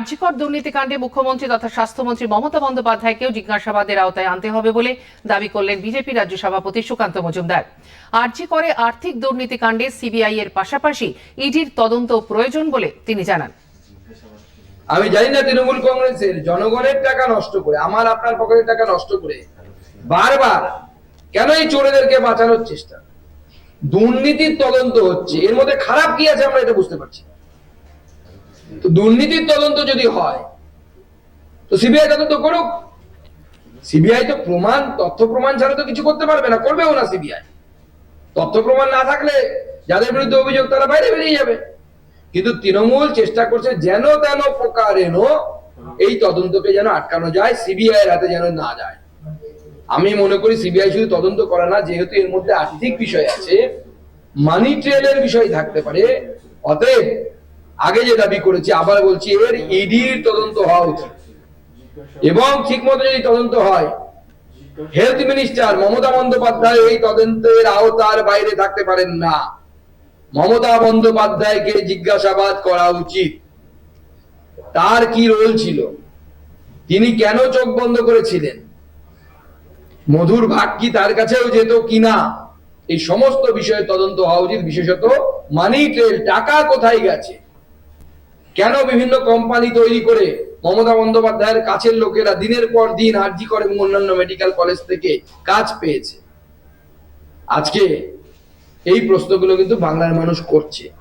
আর্জিকর দুর্নীতিকাণ্ডে মুখ্যমন্ত্রী তথা স্বাস্থ্যমন্ত্রী মমতা বন্দ্যোপাধ্যায়কেও জিজ্ঞাসাবাদের আওতায় আনতে হবে বলে দাবি করলেন বিজেপি রাজ্য সভাপতি সুকান্ত মজুমদার। আর্জিকরে আর্থিক দুর্নীতিকাণ্ডে সিবিআই এর পাশাপাশি ইডির তদন্ত প্রয়োজন বলে তিনি জানান। আমি জানি না তৃণমূল কংগ্রেসের জনগণের টাকা নষ্ট করে, আমার আপনার পকেটের টাকা নষ্ট করে বারবার কেন এই চোরেদেরকে বাঁচানোর চেষ্টা? দুর্নীতির তদন্ত হচ্ছে, এর মধ্যে খারাপ কি আছে আমরা এটা বুঝতে পারছি। দুর্নীতির তদন্ত যদি হয়, তো সিবিআই তদন্ত করুক। সিবিআই তো প্রমাণ, তথ্য প্রমাণ ছাড়া তো কিছু করতে পারবে না, করবেও না সিবিআই তথ্য প্রমাণ না থাকলে যাদের বিরুদ্ধে অভিযোগ, তারা বাইরে বেরিয়ে যাবে। কিন্তু তৃণমূল চেষ্টা করছে যেন তেন প্রকারেণ এই তদন্তকে যেন আটকানো যায় সিবিআই হাতে যেন না যায়। আমি মনে করি সিবিআই শুধু তদন্ত করে না, যেহেতু এর মধ্যে আর্থিক বিষয় আছে মানি ট্রেলের বিষয় থাকতে পারে, অতএব আগে যে দাবি করেছি, আবার বলছি এর ইডির তদন্ত হওয়া উচিত। এবং ঠিক মতো যদি তদন্ত হয় হেলথ মিনিস্টার মমতা বন্দ্যোপাধ্যায় এই তদন্তের আওতার বাইরে থাকতে পারেন না। মমতা বন্দ্যোপাধ্যায়কে জিজ্ঞাসাবাদ করা উচিত। তার কি রোল ছিল? তিনি কেন চোখ বন্ধ করেছিলেন? মধুর ভাগ কি তার কাছেও যেত কিনা এই সমস্ত বিষয়ে তদন্ত হওয়া উচিত। বিশেষত মানি ট্রেল টাকা কোথায় গেছে? কেন বিভিন্ন কোম্পানি তৈরি করে মমতা বন্দ্যোপাধ্যায়ের কাছের লোকেরা দিনের পর দিন আর্জি করে এবং অন্যান্য মেডিকেল কলেজ থেকে কাজ পেয়েছে? আজকে এই প্রশ্নগুলো কিন্তু বাংলার মানুষ করছে।